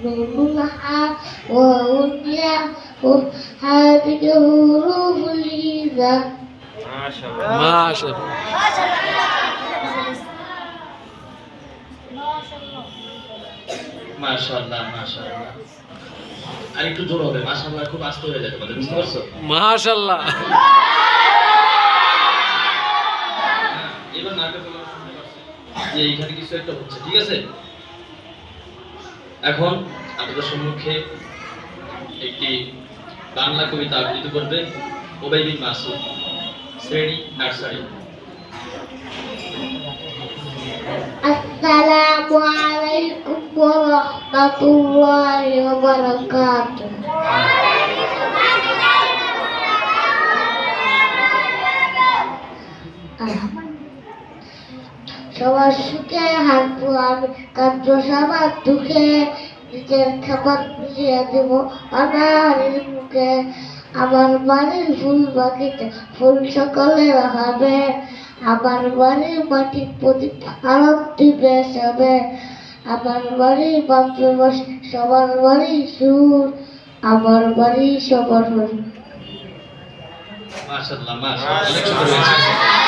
nunun ha wa unya هذه حروف الإذا মাশাআল্লাহ মাশাআল্লাহ মাশাআল্লাহ আর একটু জোর হবে মাশাআল্লাহ খুব আস্তে হয়ে যায় তোমাদের বুঝতে পারছো মাশাআল্লাহ হ্যাঁ, এবার নাটক আমরা শুনতে পারছি যে এইখানে কিছু একটা হচ্ছে ঠিক আছে এখন আপনাদের সম্মুখে একটি বাংলা কবিতা আবৃত্তি করবে ওবাইবিন মাসুদ, শ্রেণি নার্সারি আসসালামু আলাইকুম ওয়া রাহমাতুল্লাহি ওয়া বারাকাতুহু। সবার সুখে হাসবো আমি কাঁদ্য সবার দুঃখে নিজের খাবার মিলিয়ে দেব। অনাহারের মুখে আমার বাড়ির ফুল বাগিচা, ফুল সকলে হবে। আমার বাড়ির মাটির প্রদীপ আলোক দিবে সবে। আমার বাড়ির বান্ধব সবার বাড়ি সুর, আমার বাড়ি সবার মাশাআল্লাহ মাশাআল্লাহ